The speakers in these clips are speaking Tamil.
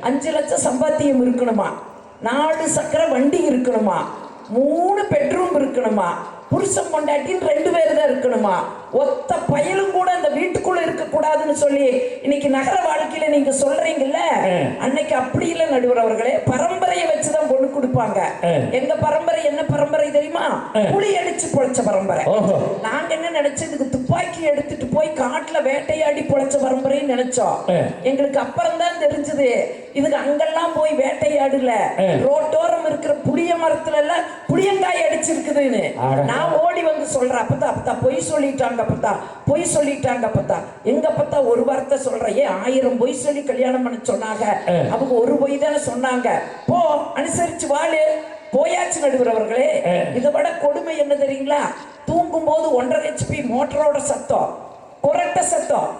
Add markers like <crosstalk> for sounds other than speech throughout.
அஞ்சு லட்சம் சம்பாத்தியம் இருக்கணுமா? நாலு சக்கர வண்டி இருக்கணுமா? மூணு பெட்ரூம் இருக்கணுமா? புருஷன் பொண்டாட்டின்னு ரெண்டு பேர் தான் இருக்கணுமா? ஒத்த பயலும் கூட அந்த வீட்டுக்குள்ள இருக்க கூடாதுன்னு சொல்லி இன்னைக்கு நகர வாழ்க்கையில நீங்க சொல்றீங்கல்ல? அன்னைக்கு அப்படி இல்ல நடுவர் அவர்களே. பரம்பரையை வச்சுதான் பொண்ணு கொடுப்பாங்க. எங்க பரம்பரை என்ன பரம்பரை தெரியுமா? புலி அடிச்சு பொழைச்ச பரம்பரை. நாங்க என்ன நினைச்சோம் இதுக்கு துப்பாக்கி எடுத்துட்டு போய் காட்டுல வேட்டையாடி பொழைச்ச பரம்பரைன்னு நினைச்சோம். எங்களுக்கு அப்புறம் தான் தெரிஞ்சது. இதுக்கு அங்கெல்லாம் போய் வேட்டையாடல. ரோட்டோரம் இருக்கிற புளிய மரத்துல எல்லாம் புளியங்காய் அடிச்சிருக்குதுன்னு. அட. நான் ஓடி வந்து சொல்றேன். அப்பதா அப்பதா பொய் சொல்லிட்டாங்க. அப்பதா பொய் சொல்லிட்டாங்க அப்பதா எங்க அப்பத்தா ஒரு வார்த்தை சொல்றேன் ஏன் ஆயிரம் பொய் சொல்லி கல்யாணம் பண்ண சொன்னாங்க. அவங்க ஒரு பொய் தானே சொன்னாங்க. போ அனுசரிச்சு வாழு. போயாச்சு நடுவர் அவர்களே இதை விட கொடுமை என்ன தெரியுங்களா? தூங்கும் போது ஒன்றரை ஹெச்பி மோட்டரோட சத்தம். குரட்ட சத்தம்.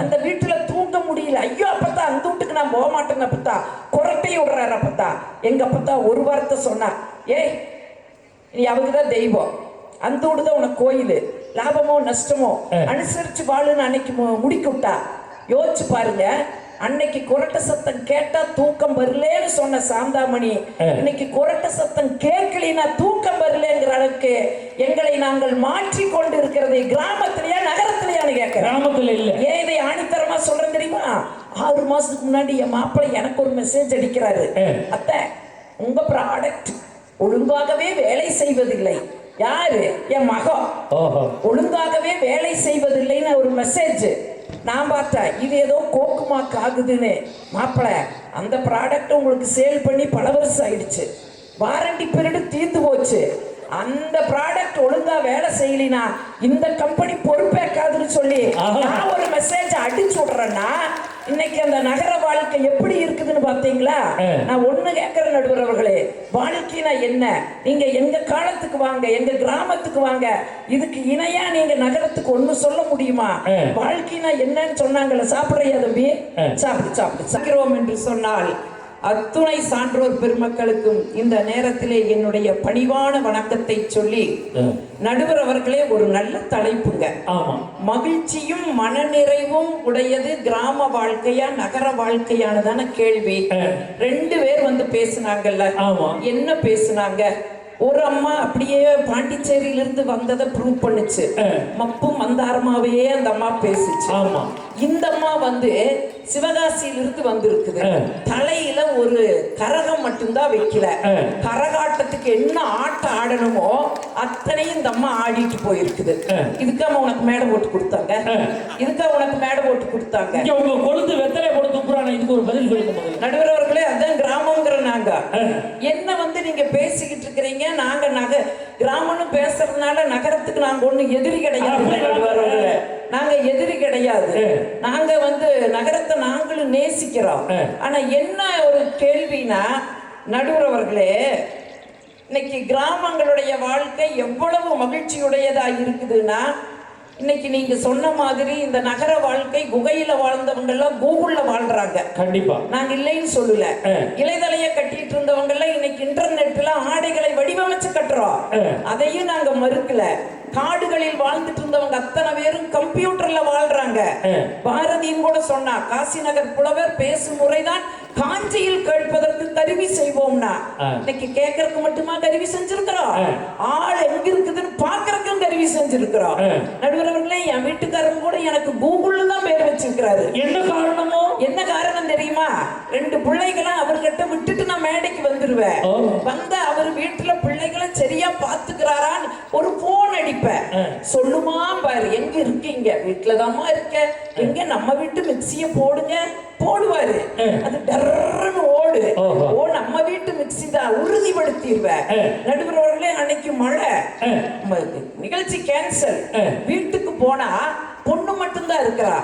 அந்த வீட்டுல தூங்க முடியல. ஐயோ அப்பத்தா அந்த வீட்டுக்கு நான் போக மாட்டேன் அப்பத்தா குரட்டை விடுறாரு அப்பத்தா எங்க அப்பத்தா ஒரு வார்த்தை சொன்னா ஏய் நீ அவங்க தான் தெய்வம். அந்த வீடு தான் உனக்கு கோயில். லாபமோ நஷ்டமோ அனுசரிச்சு வாழுன்னு அன்னைக்கு முடிக்க விட்டா யோசிச்சு பாருங்க. அன்னைக்கு குரட்ட சத்தம் கேட்டா தூக்கம் வரலேன்னு சொன்ன சாந்தாமணி இன்னைக்கு குரட்ட சத்தம் கேட்கலினா தூக்கம் வரலங்கிற அளவுக்கு எங்களை நாங்கள் மாற்றி கொண்டு இருக்கிறதை கிராமத்திலேயா நகரத்திலேயான்னு கேட்கிறேன். கிராமத்துல இல்ல. ஏன் இதை ஆணித்தரமா சொல்றேன் தெரியுமா? ஆறு மாசத்துக்கு முன்னாடி என் மாப்பிள்ளை எனக்கு ஒரு மெசேஜ் அடிக்கிறாரு. அத்தை உங்க ப்ராடக்ட் ஒழுங்காகவே வேலை செய்வதில்லை. யாரு? என் மகம் ஓஹோ. ஒழுங்காகவே வேலை செய்வதில்லைன்னு ஒரு மெசேஜ் நான் பார்த்தேன் இது ஏதோ கோக்குமாக்கு ஆகுதுன்னு. மாப்பிள்ளை அந்த ப்ராடக்ட் உங்களுக்கு சேல் பண்ணி பல வருஷம் ஆயிடுச்சு. வாரண்டி பீரியட் தீர்ந்து போச்சு. அந்த ப்ராடக்ட் ஒழுங்கா வேலை செய்யலினா இந்த கம்பெனி பொறுப்பேற்காதுன்னு சொல்லி மெசேஜ் அடிச்சு விடுறேன்னா இன்னைக்கு அந்த நகர வாழ்க்கை எப்படி இருக்குதுன்னு பார்த்தீங்களா? நான் ஒண்ணு கேட்கிறேன் நடுவர் அவர்களே வாழ்க்கைனா என்ன? நீங்க எங்க காலத்துக்கு வாங்க எங்க கிராமத்துக்கு வாங்க இதுக்கு இணையா நீங்க நகரத்துக்கு ஒண்ணு சொல்ல முடியுமா? வாழ்க்கைனா என்னன்னு சொன்னாங்கல்ல சாப்பிடுறியா தம்பி? சாப்பிடு சாப்பிடு சாப்பிடுறோம் என்று சொன்னால் அத்துணை சான்றோர் பெருமக்களுக்கும் இந்த நேரத்திலே என்னுடைய பணிவான வணக்கத்தை சொல்லி நடுவர் அவர்களே ஒரு நல்ல தலைப்புங்க. மகிழ்ச்சியும் மனநிறைவும் உடையது கிராம வாழ்க்கையா நகர வாழ்க்கையானதான கேள்வி. ரெண்டு பேர் வந்து பேசுனாங்கல்ல. என்ன பேசுனாங்க? ஒரு அம்மா அப்படியே பாண்டிச்சேரியில இருந்து வந்ததை ப்ரூவ் பண்ணுச்சு. மப்பும் மந்தாரமாவே அந்த அம்மா பேசுச்சு. ஆமா. இந்த அம்மா வந்து சிவகாசியிலிருந்து வந்திருக்குது. தலையில ஒரு கரகம் மட்டும்தான் வைக்கல. கரகாட்டத்துக்கு என்ன ஆட்டம் ஆடணுமோ அத்தனையும் இந்த அம்மா ஆடிட்டு போயிருக்குது. இதுக்காம உனக்கு மேடை போட்டு கொடுத்தாங்க. இதுக்கா உனக்கு மேடை போட்டு கொடுத்தாங்க. உங்க கொழுந்து வெத்தலை போட்டு துப்புறான இதுக்கு ஒரு பதில் சொல்லுங்க நடுவர் அவர்களே அதான் கிராமங்கிற நாங்க. என்ன வந்து நீங்க பேசிக்கிட்டு இருக்கிறீங்க? நாங்க நக கிராமம்னு பேசுறதுனால நகரத்துக்கு நாங்க ஒண்ணு எதிரி கிடையாது நடுவர் அவர்களே. நாங்க எதிரி கிடையாது. நாங்க வந்து நகரத்தை நாங்களும் நேசிக்கிறோம். ஆனா என்ன ஒரு கேள்வினா நடுவர் அவர்களே இன்னைக்கு கிராமங்களுடைய வாழ்க்கை எவ்வளவு மகிழ்ச்சியுடையதா இருக்குதுன்னா இன்னைக்கு நீங்க சொன்ன மாதிரி இந்த நகர வாழ்க்கை குகையில வாழ்ந்தவங்க எல்லாம் கூகுள்ல வாழ்றாங்க. கண்டிப்பா. நாங்க இல்லைன்னு சொல்லல. இலைதலைய கட்டிட்டு இருந்தவங்க எல்லாம் இன்னைக்கு இன்டர்நெட்ல ஆடைகளை வடிவமைச்சு கட்டுறோம். அதையும் நாங்க மறுக்கல. காடுகளில் வாழ்ந்துட்டு இருந்தவங்க அத்தனை பேரும் கம்ப்யூட்டர்ல வாழ்றாங்க. பாரதியும் கூட சொன்னா காசி நகர் புலவர் பேசும் முறைதான் காஞ்சியில் கேட்பதற்கு கருவி செய்வோம்னா. இன்னைக்கு கேட்கறதுக்கு மட்டுமா கருவி செஞ்சிருக்கிறோம்? ஆள் எங்க இருக்குதுன்னு பாக்குறதுக்கும் கருவி செஞ்சிருக்கிறோம். நடுவர் அவர்களே என் வீட்டுக்காரங்க கூட எனக்கு கூகுள்ல தான் பேர் வச்சிருக்கிறாரு. என்ன காரணமோ? என்ன காரணம் தெரியுமா? ரெண்டு பிள்ளைகளை அவர்கிட்ட விட்டுட்டு நான் மேடைக்கு வந்துருவேன். வந்து அவர் வீட்டுல பிள்ளைகளை சரியா பாத்துக்கிறாரான்னு ஒரு போன் அடிப்பேன். சொல்லுமா பாரு எங்க இருக்கீங்க? வீட்டுலதாம்மா இருக்க. எங்க நம்ம வீட்டு மிக்சிய போடுங்க. போடுவாரு. அது டர்ன்னு ஓடு. ஓ நம்ம வீட்டு மிக்சி தான். உறுதிப்படுத்திடுவேன். நடுவர் அவர்களே அன்னைக்கு மழை. நிகழ்ச்சி கேன்சல் வீட்டுக்கு போனா பொண்ணு மட்டும்தான் இருக்கிறா.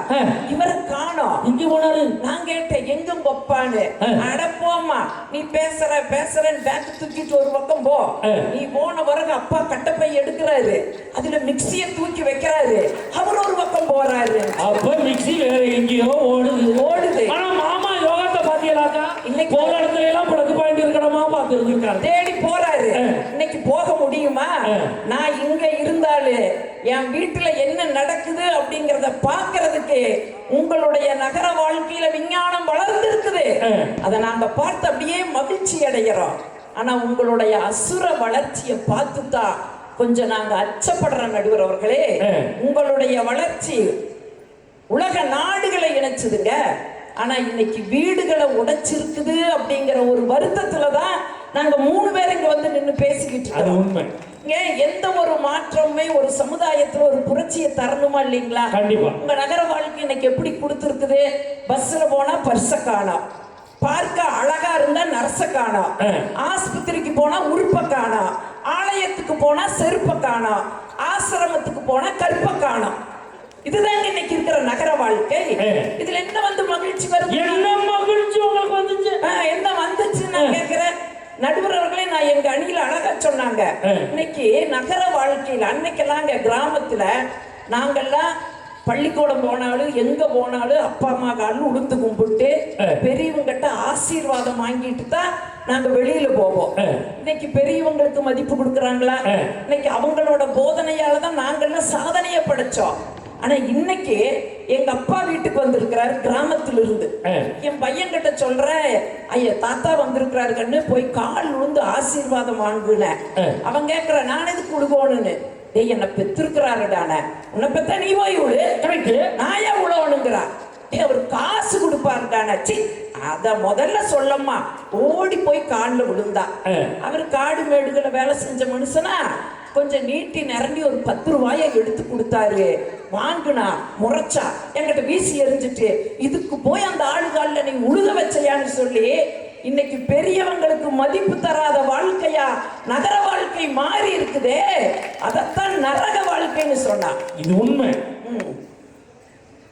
இவரை காணோம். இங்க போனாரு. நான் கேட்டேன் எங்க கொப்பான்னு அடப்போம்மா நீ பேசுற பேசுறன்னு பேக் தூக்கிட்டு ஒரு பக்கம் போ. நீ போன பிறகு அப்பா கட்டப்பை எடுக்கிறாரு. அதுல மிக்சிய தூக்கி வைக்கிறாரு. அவர் ஒரு பக்கம் போறாரு. அப்ப மிக்ஸி வேற எங்கேயோ ஓடுது. ஓடுது. ஆனா மாமா யோகத்தை பாத்தீங்களா பாத்தியலாக்கா இன்னைக்கு- போற இடத்துல எல்லாம் பிளக்கு பாயிண்ட் இருக்கணுமா பார்த்து இருந்திருக்காரு தேடி போறாரு. இன்னைக்கு போக முடியுமா. நான் இங்க இருந்தாலும் என் வீட்டுல என்ன நடக்குது அப்படிங்கறத பாக்குறதுக்கு உங்களுடைய நகர வாழ்க்கையில விஞ்ஞானம் வளர்ந்து இருக்குது ஆ. அதை நாங்க பார்த்து அப்படியே மகிழ்ச்சி அடைகிறோம் ஆனா உங்களுடைய அசுர வளர்ச்சியை பார்த்து தான் கொஞ்சம் நாங்க அச்சப்படுற நடுவர் அவர்களே. உங்களுடைய வளர்ச்சி உலக நாடுகளை இணைச்சதுங்க ஆனா இன்னைக்கு வீடுகளை உடைச்சிருக்குது அப்படிங்கிற ஒரு வருத்தத்துல தான் நாங்க மூணு பேர் இங்க வந்து நின்னு பேசிக்கிட்டு இருக்கோம். உண்மை. இங்க எந்த ஒரு மாற்றமுமே ஒரு சமுதாயத்துல ஒரு புரட்சியை தரணுமா இல்லைங்களா? கண்டிப்பா. உங்க நகர வாழ்க்கை இன்னைக்கு எப்படி கொடுத்துருக்குது? பஸ்ல போனா பர்ஸ காணோம் பார்க்க அழகா இருந்தா நர்ஸ காணோம். ஆஸ்பத்திரிக்கு போனா உறுப்ப காணோம் ஆலயத்துக்கு போனா செருப்ப காணோம் ஆசிரமத்துக்கு போனா கருப்ப காணோம் இதுதாங்க இன்னைக்கு இருக்கிற நகர வாழ்க்கை. இதுல என்ன வந்து மகிழ்ச்சி வருது என்ன மகிழ்ச்சி உங்களுக்கு வந்துச்சு என்ன வந்துச்சு நான் கேக்குறேன் நடுவர் அவர்களே நான் எங்க அணியில அழகா சொன்னாங்க. இன்னைக்கு நகர வாழ்க்கையில அன்னைக்கெல்லாம் அங்க கிராமத்துல நாங்கெல்லாம் பள்ளிக்கூடம் போனாலும் எங்க போனாலும் அப்பா அம்மா காலில் உளுந்து கும்பிட்டு. பெரியவங்கிட்ட ஆசீர்வாதம் வாங்கிட்டு தான் நாங்க வெளியில போவோம். இன்னைக்கு பெரியவங்களுக்கு மதிப்பு கொடுக்குறாங்களா. இன்னைக்கு அவங்களோட போதனையால தான் நாங்கெல்லாம் சாதனையை படைச்சோம் ஆனா இன்னைக்கு எங்க அப்பா வீட்டுக்கு வந்திருக்கிறாரு கிராமத்துல இருந்து. என் பையன் கிட்ட சொல்றேன் ஐயா தாத்தா வந்திருக்கிறாரு கண்ணு போய் கால் விழுந்து ஆசீர்வாதம் வாங்குனேன் ஆ. அவன் கேக்குற நான் எதுக்கு கொடுக்கணும்னு டேய் என்ன பெத்திருக்கிறாருடான உன்னை பெத்தா நீ போய் விடு கரெக்ட் நான் ஏன் உழவனுங்கிறா டேய் அவர் காசு கொடுப்பாருடான சி அத முதல்ல சொல்லம்மா. ஓடி போய் காலில் விழுந்தா. அவர் காடு மேடுகளை வேலை செஞ்ச மனுஷனா கொஞ்சம் நீட்டி நிரம்பி ஒரு பத்து ரூபாயை எடுத்து கொடுத்தாரு. வாங்குனா முறைச்சா என்கிட்ட வீசி எறிஞ்சிட்டு இதுக்கு போய் அந்த ஆளுகால்ல நீ உழுத வச்சையான்னு சொல்லி இன்னைக்கு பெரியவங்களுக்கு மதிப்பு தராத வாழ்க்கையா நகர வாழ்க்கை மாறி இருக்குதே அதைத்தான் நரக வாழ்க்கைன்னு சொன்னா. இது உண்மை.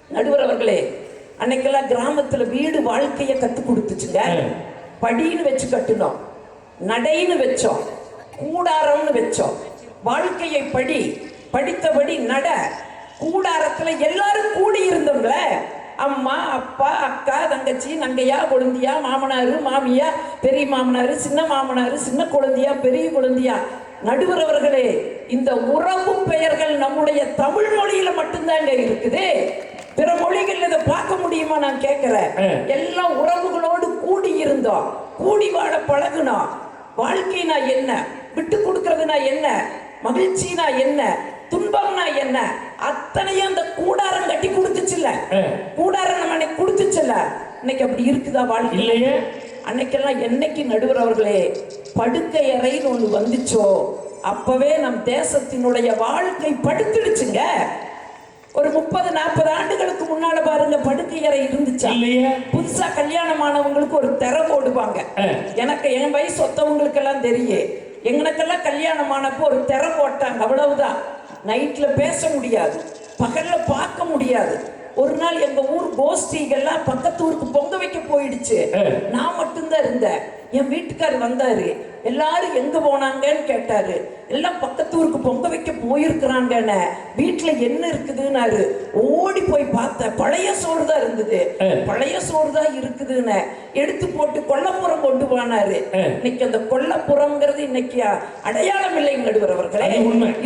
நடுவர் அவர்களே அன்னைக்கெல்லாம் கிராமத்துல வீடு வாழ்க்கையை கத்து கொடுத்துச்சுங்க. படின்னு வச்சு கட்டுனோம். நடைன்னு வச்சோம். கூடாரம்னு வச்சோம். வாழ்க்கையை படி படித்தபடி நட கூடாரத்துல எல்லாரும் கூடி இருந்தோம்ல. அம்மா அப்பா அக்கா தங்கச்சி நங்கையா கொழுந்தியா மாமனாரு மாமியா பெரிய மாமனாரு சின்ன மாமனாரு சின்ன குழந்தையா பெரிய குழந்தையா நடுவர் அவர்களே இந்த உறவு பெயர்கள் நம்முடைய தமிழ் மொழியில மட்டும்தாங்க இருக்குது. பிற மொழிகள் இதை பார்க்க முடியுமா நான் கேட்கிறேன். எல்லாம் உறவுகளோடு கூடி இருந்தோம். கூடி வாழ பழகுனோம். வாழ்க்கைனா என்ன? விட்டு கொடுக்கறதுனா என்ன? மகிழ்ச்சினா என்ன? துன்பம்னா என்ன? அத்தனையும் அந்த கூடாரம் கட்டி கொடுத்துச்சுல்ல. கூடாரம் நம்ம அன்னைக்கு கொடுத்துச்சுல்ல. இன்னைக்கு அப்படி இருக்குதா வாழ்க்கை இல்லையே. அன்னைக்கெல்லாம் என்னைக்கு நடுவர் அவர்களே படுக்கை அறைன்னு ஒண்ணு வந்துச்சோ அப்பவே நம் தேசத்தினுடைய வாழ்க்கை படுத்துடுச்சுங்க. ஒரு முப்பது நாற்பது ஆண்டுகளுக்கு முன்னால பாருங்க படுக்கை அறை இருந்துச்சா? புதுசா கல்யாணம் ஆனவங்களுக்கு ஒரு திரை போடுவாங்க. எனக்கு என் வயசு ஒத்தவங்களுக்கு எல்லாம் தெரியும் எங்களுக்கெல்லாம் கல்யாணம் ஆனப்போ ஒரு திரை போட்டாங்க அவ்வளவுதான். நைட்டில் பேச முடியாது. பகலில் பார்க்க முடியாது. ஒரு நாள் எங்க ஊர் கோஷ்டிகள்லாம் பக்கத்து ஊருக்கு பொங்க வைக்க போயிடுச்சு. நான் மட்டும்தான் இருந்தேன். என் வீட்டுக்காரர் வந்தாரு. எல்லாரும் எங்க போனாங்கன்னு கேட்டாரு. எல்லாம் பக்கத்து ஊருக்கு பொங்க வைக்க போயிருக்கிறாங்கன்னு. வீட்டுல என்ன இருக்குதுன்னாரு. ஓடி போய் பார்த்தேன். பழைய சோறு தான் இருந்தது. பழைய சோறு தான் இருக்குதுன்னு. எடுத்து போட்டு கொல்லப்புறம் கொண்டு போனாரு. இன்னைக்கு அந்த கொல்லப்புறம்ங்கிறது இன்னைக்கு அடையாளம் இல்லை நடுவர் அவர்களே.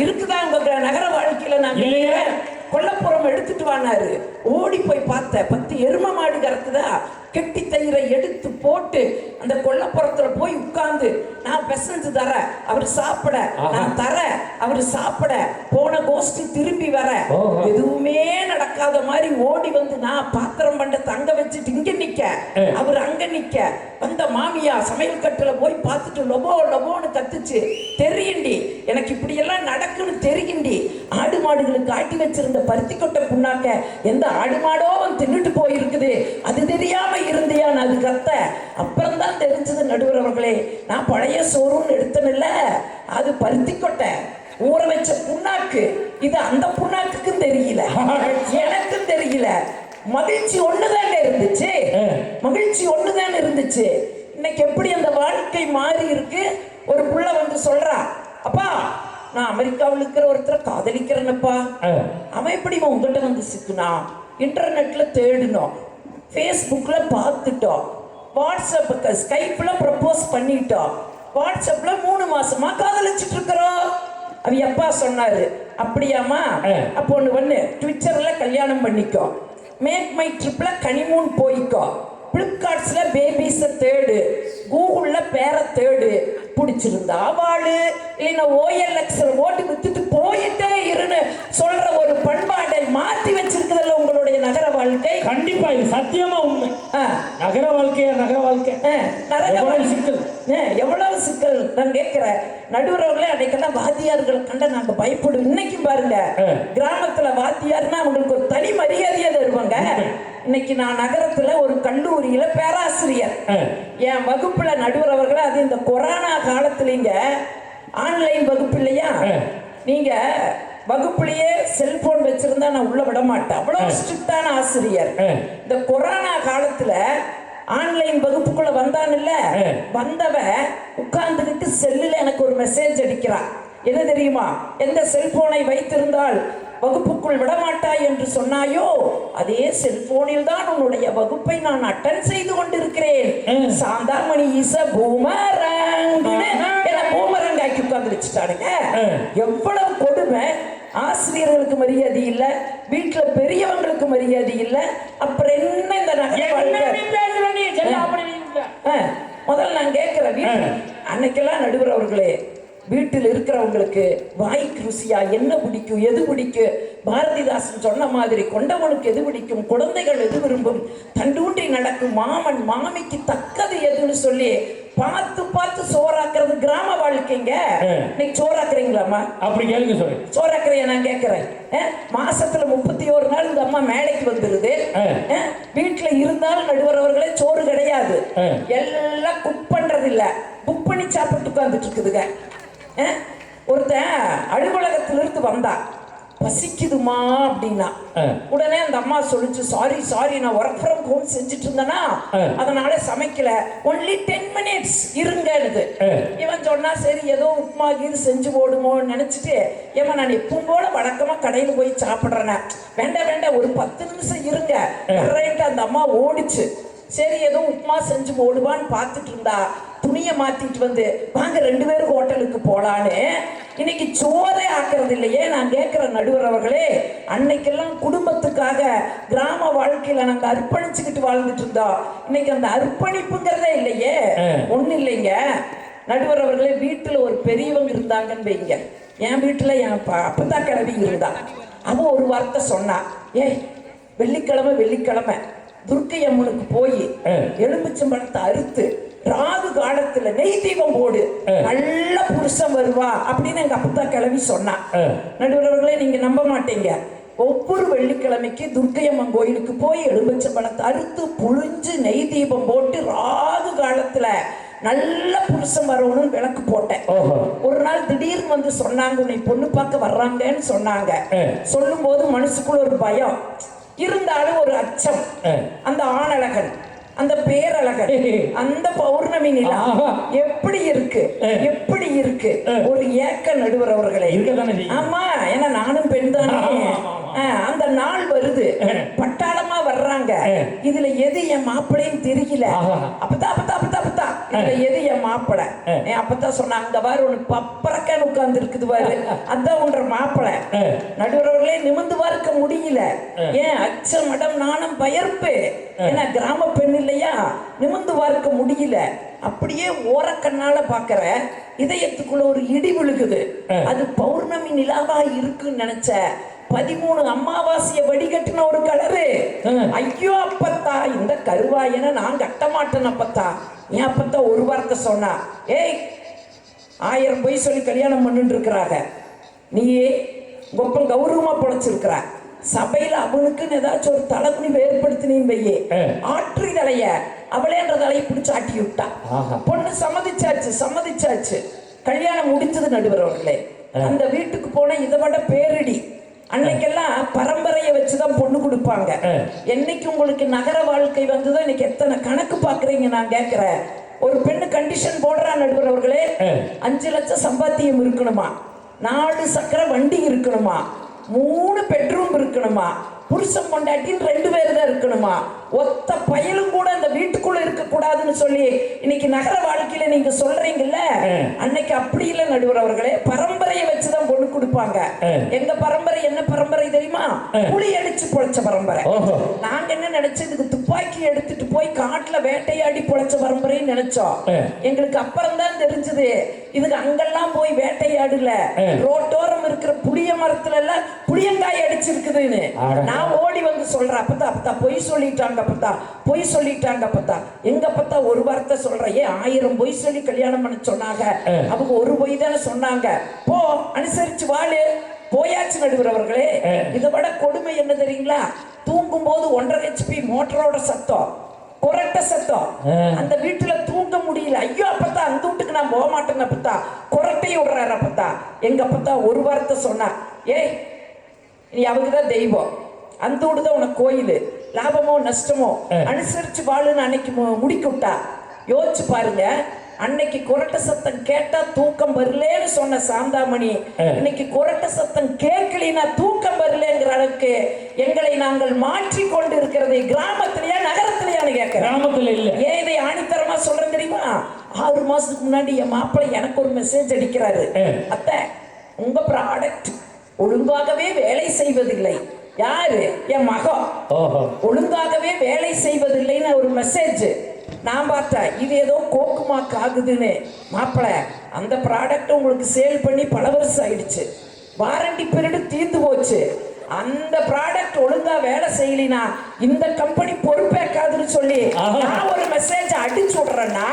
இருக்குதா உங்க நகர வாழ்க்கையில நான். கொல்லப்புறம் எடுத்துட்டு வானாரு ஓடி போய் பார்த்தேன் பத்து எரும மாடு கறக்குதா கெட்டி தயிரை எடுத்து போட்டு அந்த கொல்லப்புறத்துல போய் உட்கார்ந்து நான் பெசஞ்சு தரேன் அவர் சாப்பிட. நான் தரேன் அவர் சாப்பிட போன கோஷ்டி திரும்பி வர. எதுவுமே நடக்காத மாதிரி ஓடி வந்து நான் பாத்திரம் பண்ண தங்க வச்சுட்டு இங்க நிக்க. அவர் அங்க நிக்க வந்த மாமியா சமையல் கட்டுல போய் பார்த்துட்டு லொபோ லொபோன்னு கத்துச்சு தெரியுண்டி எனக்கு இப்படி எல்லாம் நடக்குன்னு தெரியுண்டி ஆடு மாடுகளுக்கு ஆட்டி வச்சிருந்த பருத்தி கொட்டை புண்ணாக்க எந்த ஆடு மாடோ வந்து தின்னுட்டு போயிருக்குது. அது தெரியாம இருந்தியான்னு அது கத்த? அப்புறம் தான் தெரிஞ்சது நடுவர் அவர்களே நான் பழைய சோறுன்னு எடுத்தனில்ல அது பருத்தி கொட்டை. ஊற வச்ச புண்ணாக்கு. இது அந்த புண்ணாக்குக்கும் தெரியல. எனக்கும் தெரியல. மகிழ்ச்சி ஒண்ணுதாங்க இருந்துச்சு. மகிழ்ச்சி ஒண்ணுதான் இருந்துச்சு. இன்னைக்கு எப்படி அந்த வாழ்க்கை மாறி இருக்கு? ஒரு புள்ள வந்து சொல்றான் நான் அமெரிக்காவில் இருக்கிற ஒருத்தரை காதலிக்கிறேனப்பா. அவன் எப்படி உங்ககிட்ட வந்து சிக்குனா? இன்டர்நெட்ல தேடினோம். ஃபேஸ்புக்ல பார்த்துட்டோம். வாட்ஸ்அப்புக்கு ஸ்கைப்ல ப்ரப்போஸ் பண்ணிட்டோம். வாட்ஸ்அப்ல மூணு மாசமா காதலிச்சிட்டு இருக்கிறோம். அவ அப்பா சொன்னாரு? அப்படியாம்மா? ஆ. அப்போ ஒன்று பண்ணு. ட்விட்டர்ல கல்யாணம் பண்ணிக்கோ. மேக் மை ட்ரிப்ல கனிமூன் போய்க்கோ. பிளிப்கார்ட்ஸ்ல பேபிஸை தேடு. கூகுள்ல பேரை தேடு. பிடிச்சிருந்தா வாழு இல்லைன்னா ஓஎல்எக்ஸ்ல ஓட்டு வித்துட்டு போயிட்டே இருன்னு சொல்ற ஒரு பண்பாடை மாத்தி வச்சிருக்குதுல்ல உங்களுடைய நகர வாழ்க்கை? கண்டிப்பா இது சத்தியமா உண்மை. நகர வாழ்க்கையா நகர வாழ்க்கை? வாழ்க்கை. சிக்கல். எவ்வளவு சிக்கல்? நான் கேட்கிறேன். நடுவரவர்களே அன்னைக்கெல்லாம் வாத்தியார்கள் கண்ட நாங்க பயப்படுவோம் இன்னைக்கு பாருங்க. கிராமத்துல வாத்தியார்னா அவங்களுக்கு ஒரு தனி மரியாதையா தருவாங்க. இன்னைக்கு நான் நகரத்துல ஒரு கல்லூரியில பேராசிரியர். என் வகுப்புல நடுவர் அவர்களே அது இந்த கொரோனா காலத்துலங்க ஆன்லைன் வகுப்பு இல்லையா. நீங்க வகுப்புலயே செல்போன் வச்சிருந்தா நான் உள்ள விட மாட்டேன் அவ்வளவு ஸ்ட்ரிக்டான ஆசிரியர். இந்த கொரோனா காலத்துல ஆன்லைன் வகுப்புக்குள்ள வந்தான்ல ஆ. வந்தவன் உட்கார்ந்துகிட்டு செல்லுல எனக்கு ஒரு மெசேஜ் அடிக்கிறான் என்ன தெரியுமா? எந்த செல்போனை வைத்திருந்தால் வகுப்புக்குள் விடமாட்டாய் என்று சொன்னாயோ அதே செல்போனில் தான் உன்னுடைய வகுப்பை நான் அட்டன் செய்து கொண்டிருக்கிறேன். சாந்தாமணி இச பூமரங் என்ன? பூமரங் ஆக்கி உட்கார்ந்து வச்சுட்டானுங்க. எவ்வளவு கொடுமை. ஆசிரியர்களுக்கு மரியாதை இல்ல. வீட்டுல பெரியவங்களுக்கு மரியாதை இல்ல. அப்புறம் என்ன இந்த முதல்ல நான் கேட்கிறேன் அன்னைக்கெல்லாம் நடுவர் அவர்களே வீட்டில் இருக்கிறவங்களுக்கு வாய்க்கு ருசியா என்ன பிடிக்கும் எது பிடிக்கும்? பாரதிதாசன் சொன்ன மாதிரி கொண்டவனுக்கு எது பிடிக்கும்? குழந்தைகள் எது விரும்பும்? தண்டூண்டி நடக்கும் மாமன் மாமிக்கு தக்கது எதுன்னு சொல்லி பார்த்து பார்த்து சோறாக்குறது கிராம வாழ்க்கைங்க. இன்னைக்கு சோறாக்குறீங்களாம்மா? அப்படி கேளுங்க சொல்லு சோறாக்குறைய நான் கேட்கிறேன் மாசத்துல முப்பத்தி ஒரு நாள் இந்த அம்மா மேடைக்கு வந்துருது. வீட்டுல இருந்தாலும் நடுவரவர்களே சோறு கிடையாது. எல்லாம் குக் பண்றது இல்ல புக் பண்ணி சாப்பிட்டு உட்கார்ந்துட்டு இருக்குதுங்க. ஒருத்தன் அலுவலகத்துல இருந்து வந்தா பசிக்குதுமா அப்படின்னா. உடனே அந்த அம்மா சொல்லுச்சு சாரி சாரி நான் ஒர்க் ஃப்ரம் ஹோம் செஞ்சுட்டு இருந்தேனா ஆ. அதனால சமைக்கல. ஒன்லி டென் மினிட்ஸ் இருங்கன்னுது. ஆ. இவன் சொன்னா சரி ஏதோ உப்புமா கீது செஞ்சு போடுமோன்னு நினைச்சிட்டு ஏமா நான் எப்பவும் போல வழக்கமா கடையில் போய் சாப்பிட்றேனே. வேண்டாம் வேண்டாம் ஒரு பத்து நிமிஷம் இருங்க. வர்றேன்ட்டு அந்த அம்மா ஓடிச்சு. சரி ஏதோ உப்புமா செஞ்சு போடுவான்னு பார்த்துட்டு இருந்தா துணியை மாத்திட்டு வந்து வாங்க ரெண்டு பேரும் ஹோட்டலுக்கு போலான்னு. இன்னைக்கு சோறே ஆக்குறது இல்லையே நான் கேட்கிற நடுவர் அவர்களே. அன்னைக்கெல்லாம் குடும்பத்துக்காக கிராம வாழ்க்கையில நாங்க அர்ப்பணிச்சுக்கிட்டு வாழ்ந்துட்டு இருந்தோம். இன்னைக்கு அந்த அர்ப்பணிப்புங்கிறதே இல்லையே. ஒண்ணு இல்லைங்க. நடுவர் அவர்களே வீட்டுல ஒரு பெரியவங்க இருந்தாங்கன்னு வைங்க. என் வீட்டுல என் அப்பா- அப்பத்தா கிளவி இருந்தா அவன் ஒரு வார்த்தை சொன்னா ஏய் வெள்ளிக்கிழமை வெள்ளிக்கிழமை. துர்க்கை அம்மனுக்கு போய் ஆ. எலுமிச்சம்பழத்தை அறுத்து ராகு நெய் தீபம் போடு. நல்ல புருஷன் வருவா அப்படின்னு எங்க அப்பத்தா கிளவி சொன்னா. நடுவர்களே நீங்க நம்ப மாட்டீங்க ஒவ்வொரு வெள்ளிக்கிழமைக்கு துர்க்கையம்மன் கோயிலுக்கு போய் எலுமிச்சம்பழத்தை அறுத்து புழிஞ்சு நெய் தீபம் போட்டு ராகு காலத்துல நல்ல புருஷன் வரணும்னு விளக்கு போட்டேன் ஒரு நாள் திடீர்னு வந்து சொன்னாங்க உன்னை பொண்ணு பார்க்க வர்றாங்கன்னு சொன்னாங்க ஆ. சொல்லும்போது மனசுக்குள்ள ஒரு பயம் இருந்தாலும் ஒரு அச்சம். அந்த ஆணழகன் அந்த பேரழகன் <laughs> அந்த பௌர்ணமி நிலா. எப்படி இருக்கு. <laughs> எப்படி இருக்கு. ஒரு ஏக்க நடுவர் அவர்களே இருக்கத்தானே செய்யும். ஆமா ஏன்னா நானும் பெண் தானே அந்த நாள் வருது ஆ. ஆ. இதுல எது என் மாப்பிள்ளைன்னு தெரியல. அப்பதான் அப்பதான் அப்பதான் அப்பதான் இதுல எது என் மாப்பிள்ளை ஆ. என் அப்பதான் சொன்னாங்க அங்க பாரு உனக்கு பப்பரக்கான்னு உட்கார்ந்து இருக்குது பாரு அதான் உன்ற மாப்பிள்ளை ஆ. நடுவர்களே நிமிந்து பார்க்க முடியல. ஏன் அச்சம் மடம் நாணம் பயர்ப்பு ஏன்னா கிராம பெண் இல்லையா? நிமிந்து பார்க்க முடியல. அப்படியே ஓரக்கண்ணால பாக்குற இதயத்துக்குள்ள ஒரு இடி விழுகுது. அது பௌர்ணமி நிலாவா இருக்குன்னு நினைச்ச பதிமூணு அமாவாசைய வடிகட்டின ஒரு கலரு. ஐயோ அப்பத்தா இந்த கருவாயனை நான் கட்ட மாட்டேன் அப்பத்தா. என் அப்பத்தா ஒரு வார்த்தை சொன்னா ஏய் ஆயிரம் பொய் சொல்லி கல்யாணம் பண்ணிட்டு இருக்கிறாங்க நீயே கொப்பம் கௌரவமா பொழைச்சிருக்கிற. சபையில அவனுக்குன்னு ஏதாச்சும் ஒரு தலைகுனி ஏற்படுத்தினீன் வையே. ஆற்றி தலைய அவளேன்ற தலையை பிடிச்சு ஆட்டி விட்டா. பொண்ணு சம்மதிச்சாச்சு சம்மதிச்சாச்சு. கல்யாணம் முடிஞ்சது நடுவர் அவர்களே அந்த வீட்டுக்கு போன இதை விட பேரிடி. அன்னைக்கெல்லாம் பரம்பரையை வச்சுதான் பொண்ணு கொடுப்பாங்க. என்னைக்கு உங்களுக்கு நகர வாழ்க்கை வந்ததோ இன்னைக்கு எத்தனை கணக்கு பாக்குறீங்க நான் கேட்கிறேன். ஒரு பெண்ணு கண்டிஷன் போடுறா நடுவர் அவர்களே. அஞ்சு லட்சம் சம்பாத்தியம் இருக்கணுமா? நாலு சக்கர வண்டி இருக்கணுமா? மூணு பெட்ரூம் இருக்கணுமா? புருஷன் பொண்டாட்டின்னு ரெண்டு பேர் தான் இருக்கணுமா? ஒத்த பயலும் கூட அந்த வீட்டுக்குள்ள இருக்க கூடாதுன்னு சொல்லி இன்னைக்கு நகர வாழ்க்கையில நீங்க சொல்றீங்கல்ல? அன்னைக்கு அப்படி இல்ல நடுவர் அவர்களே. பரம்பரையை வச்சுதான் பொண்ணு கொடுப்பாங்க. எங்க பரம்பரை என்ன பரம்பரை தெரியுமா? புலி அடிச்சு பொழைச்ச பரம்பரை. நாங்க என்ன நினைச்சோம் இதுக்கு துப்பாக்கி எடுத்துட்டு போய் காட்டுல வேட்டையாடி பொழைச்ச பரம்பரைன்னு நினைச்சோம். எங்களுக்கு அப்புறம் தான் தெரிஞ்சது. இதுக்கு அங்கெல்லாம் போய் வேட்டையாடல. ரோட்டோரம் இருக்கிற புளிய மரத்துல எல்லாம் புளியங்காய் அடிச்சிருக்குதுன்னு. அட. நான் ஓடி வந்து சொல்றேன். அப்பத்தா அப்பத்தா பொய் சொல்லிட்டாங்க. அப்பத்தா. பொய் சொல்லிட்டாங்க அப்பத்தா. எங்க அப்பத்தா ஒரு வார்த்தை சொல்றேன் ஏன் ஆயிரம் பொய் சொல்லி கல்யாணம் பண்ண சொன்னாங்க. அவங்க ஒரு பொய் தானே சொன்னாங்க. போ அனுசரிச்சு வாழு. போயாச்சு நடுவர் அவர்களே. ஆ. இதை விட கொடுமை என்ன தெரியுங்களா? தூங்கும் போது ஒன்றரை ஹெச்பி மோட்டரோட சத்தம். குரட்ட சத்தம். அந்த வீட்டுல தூங்க முடியல. ஐயோ அப்பத்தா அந்த வீட்டுக்கு நான் போக மாட்டேன் அப்பத்தா. குரட்டை விடுறாரு அப்பத்தா. எங்க அப்பத்தா ஒரு வார்த்தை சொன்னா ஏய் நீ அவங்க தான் தெய்வம். அந்த வீடு தான் உனக்கு கோயில். லாபமோ நஷ்டமோ. அனுசரிச்சு வாழுன்னு அன்னைக்கு முடிக்க விட்டா யோசிச்சு பாருங்க. அன்னைக்கு குரட்ட சத்தம் கேட்டா தூக்கம் வரலேன்னு சொன்ன சாந்தாமணி. இன்னைக்கு குரட்ட சத்தம் கேட்கலினா தூக்கம் வரலங்கிற அளவுக்கு எங்களை நாங்கள் மாற்றி கொண்டு இருக்கிறதை கிராமத்திலேயா நகரத்திலேயான்னு கேட்கிறேன். கிராமத்துல இல்ல. ஏன் இதை ஆணித்தரமா சொல்றேன் தெரியுமா? ஆறு மாசத்துக்கு முன்னாடி என் மாப்பிள்ளை எனக்கு ஒரு மெசேஜ் அடிக்கிறாரு. அத்தை உங்க ப்ராடக்ட் ஒழுங்காகவே வேலை செய்வதில்லை. யாரு? என் மகம் ஓஹோ. ஒழுங்காகவே வேலை செய்வதில்லைன்னு ஒரு மெசேஜ் நான் பார்த்தேன் இது ஏதோ கோக்குமாக்கு ஆகுதுன்னு. மாப்பிள்ளை அந்த ப்ராடக்ட் உங்களுக்கு சேல் பண்ணி பல வருஷம் ஆயிடுச்சு. வாரண்டி பீரியட் தீர்ந்து போச்சு. அந்த ப்ராடக்ட் ஒழுங்கா வேலை செய்யலினா இந்த கம்பெனி பொறுப்பேற்காதுன்னு சொல்லி. நான் ஒரு மெசேஜ் அடிச்சு விடுறேன்னா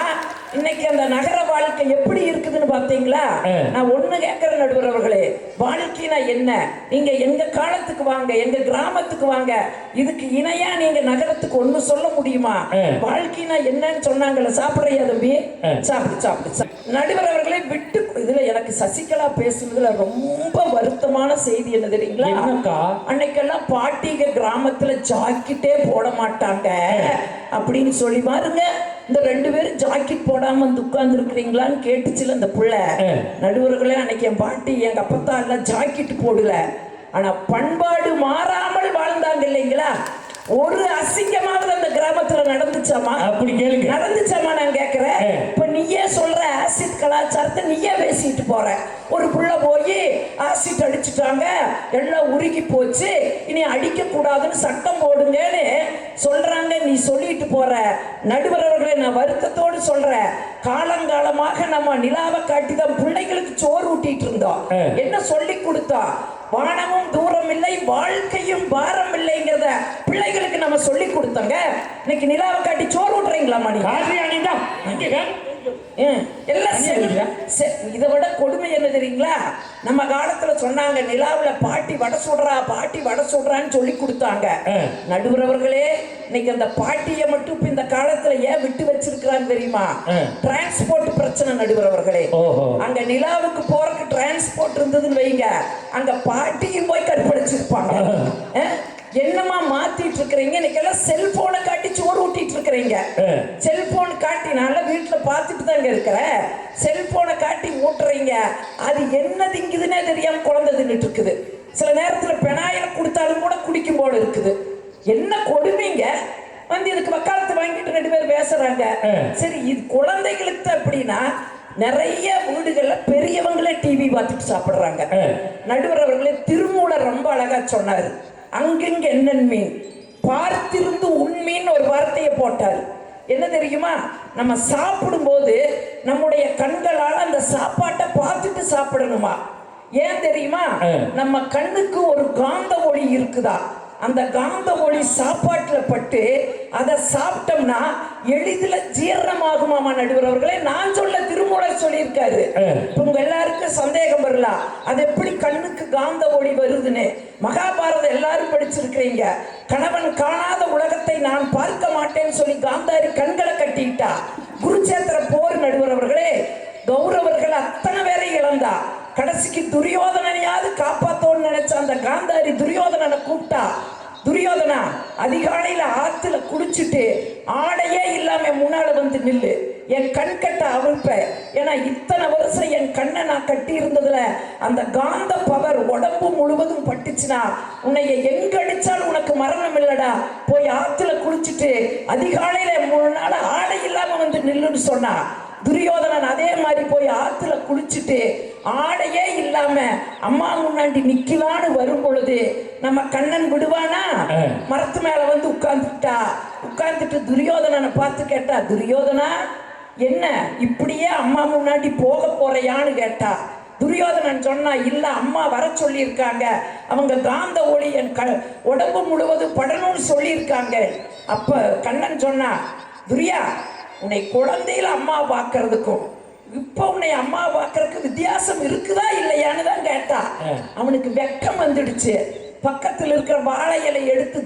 இன்னைக்கு அந்த நகர வாழ்க்கை எப்படி இருக்குதுன்னு பார்த்தீங்களா? ஆ. நான் ஒண்ணு கேட்கிறேன் நடுவர் வாழ்க்கைனா என்ன நீங்க எங்க காலத்துக்கு வாங்க எங்க கிராமத்துக்கு வாங்க இதுக்கு இணையா நீங்க நகரத்துக்கு ஒண்ணு சொல்ல முடியுமா. வாழ்க்கைனா என்னன்னு சொன்னாங்கல்ல சாப்பிடுறியா தம்பி. சாப்பிடு சாப்பிடு. நடுவர் அவர்களே விட்டு இதுல எனக்கு சசிகலா பேசுனதுல ரொம்ப வருத்தமான செய்தி என்ன தெரியுங்களா? அன்னைக்கெல்லாம் பாட்டிக கிராமத்துல ஜாக்கெட்டே போட மாட்டாங்க அப்படின்னு சொல்லி பாருங்க இந்த ரெண்டு பேரும் ஜாக்கெட் போடாம வந்து உட்கார்ந்து இருக்கிறீங்களான்னு கேட்டுச்சுல அந்த புள்ள. நடுவர்களே அன்னைக்கு என் பாட்டி எங்க அப்பத்தா எல்லாம் ஜாக்கெட் போடல. ஆனா பண்பாடு மாறாமல் வாழ்ந்தாங்க இல்லைங்களா? ஒரு அசிங்கமாவது அந்த கிராமத்துல நடந்துச்சாமா அப்படி கேளுங்க நடந்துச்சாமா நான் கேக்குறேன் ஆ. இப்ப நீயே சொல்ற ஆசிட் கலாச்சாரத்தை நீயே பேசிட்டு போற. ஒரு புள்ள போய் ஆசிட் அடிச்சுட்டாங்க எல்லாம் உருகி போச்சு இனி அடிக்க கூடாதுன்னு சட்டம் போடுங்கன்னு சொல்றாங்க நீ சொல்லிட்டு போற. நடுவர் அவர்களே நான் வருத்தத்தோடு சொல்றேன். காலங்காலமாக நம்ம நிலாவை காட்டி தான் பிள்ளைகளுக்கு சோறு ஊட்டிட்டு இருந்தோம். என்ன சொல்லி கொடுத்தோம் வானமும் தூரம் இல்லை வாழ்க்கையும் பாரம் இல்லைங்கிறத பிள்ளைகளுக்கு நம்ம சொல்லி கொடுத்தோங்க. இன்னைக்கு நிலாவை காட்டி சோறு ஊட்டுறீங்களா மணி எல்லாம் இதை விட கொடுமை என்ன தெரியுங்களா? நம்ம காலத்துல சொன்னாங்க நிலாவுல பாட்டி வடை சுடுறா பாட்டி வடை சுடுறான்னு சொல்லி கொடுத்தாங்க. நடுவரவர்களே இன்னைக்கு அந்த பாட்டியை மட்டும் இந்த காலத்துல ஏன் விட்டு வச்சிருக்கிறான்னு தெரியுமா. டிரான்ஸ்போர்ட் பிரச்சனை நடுவரவர்களே அங்க நிலாவுக்கு போறதுக்கு டிரான்ஸ்போர்ட் இருந்ததுன்னு வைங்க. அங்க பாட்டியும் போய் கற்பழிச்சிருப்பாங்க. என்னமா மாத்திட்டு இருக்கிறீங்க? இன்னைக்கெல்லாம் செல்போனை காட்டி சோறு ஊட்டிட்டு இருக்கிறீங்க. செல்போன் காட்டி நான் வீட்டுல பார்த்துட்டு தாங்க இருக்கிறேன் செல்போனை காட்டி ஊட்டுறீங்க. அது என்ன திங்குதுன்னே தெரியாம குழந்தை தின்னுட்டு இருக்குது. சில நேரத்துல பெனாயில கொடுத்தாலும் கூட குடிக்கும் போல இருக்குது. என்ன கொடுமைங்க? வந்து இதுக்கு வக்காலத்து வாங்கிட்டு ரெண்டு பேர் பேசுறாங்க. சரி இது குழந்தைகளுக்கு அப்படின்னா நிறைய வீடுகள்ல பெரியவங்களே டிவி பார்த்துட்டு சாப்பிடுறாங்க. நடுவர் அவர்களே திருமூலர் ரொம்ப அழகா சொன்னாரு. அங்கங்க என்னன் மீன். பார்த்திருந்து உண்மீன் ஒரு வார்த்தையை போட்டார். என்ன தெரியுமா? நம்ம சாப்பிடும்போது நம்முடைய கண்களால் அந்த சாப்பாட்டை பார்த்துட்டு சாப்பிடணுமா? ஏன் தெரியுமா. நம்ம கண்ணுக்கு ஒரு காந்த ஒளி இருக்குதா? அந்த காந்த ஒளி சாப்பாட்டுல பட்டு அதை சாப்பிட்டோம்னா எளிதில் ஜீரணமாகுமாமா நடுவர் அவர்களே. நான் சொல்ல திருமூலர் சொல்லியிருக்காரு. உங்க எல்லாருக்கும் சந்தேகம் வரலாம் அது எப்படி கண்ணுக்கு காந்த ஒளி வருதுன்னு? மகாபாரதம் எல்லாரும் படிச்சிருக்கிறீங்க. கணவன் காணாத உலகத்தை நான் பார்க்க மாட்டேன்னு சொல்லி காந்தாரி கண்களை கட்டிட்டா. குருச்சேத்திர போர் நடுவர் அவர்களே கௌரவர்கள் அத்தனை பேரை இழந்தா. கடைசிக்கு துரியோதனனையாவது காப்பாத்தோன்னு நினைச்ச அந்த காந்தாரி துரியோதனனை கூப்பிட்டா துரியோதனா அதிகாலையில ஆத்துல குடிச்சிட்டு ஆடையே இல்லாம முன்னால வந்து நில்லு. என் கண் கட்ட அவிழ்ப்ப. ஏன்னா இத்தனை வருஷம் என் கண்ணை நான் கட்டி இருந்ததுல அந்த காந்த பவர் உடம்பு முழுவதும் பட்டுச்சுன்னா உன்னைய எங்க அடிச்சாலும் உனக்கு மரணம் இல்லடா. போய் ஆத்துல குளிச்சுட்டு அதிகாலையில முழு நாள் ஆடை இல்லாம வந்து நில்லுன்னு சொன்னா துரியோதனன் அதே மாதிரி போய் ஆத்து குளிச்சுட்டு ஆடையே இல்லாம அம்மா முன்னாடி நிக்கலான்னு வரும் பொழுது நம்ம கண்ணன் விடுவானா. மரத்து மேல வந்து உட்கார்ந்துட்டா? உட்கார்ந்துட்டு துரியோதனனை பார்த்து கேட்டா துரியோதனா என்ன? இப்படியே அம்மா முன்னாடி போக போறையான்னு கேட்டா? துரியோதனன் சொன்னா இல்ல அம்மா வர சொல்லியிருக்காங்க. அவங்க காந்த ஒளி என் க உடம்பு முழுவதும் படணும்னு சொல்லியிருக்காங்க. அப்ப கண்ணன் சொன்னா துரியா உன்னை குழந்தையில அம்மா பார்க்கறதுக்கும் இப்ப உன்னை அம்மா பார்க்கறதுக்கு வித்தியாசம் இருக்குதா இல்லையான்னு தான் கேட்டா அவனுக்கு வெக்கம் வந்துடுச்சு. பக்கத்துல இருக்கிற வாழை இலை எடுத்து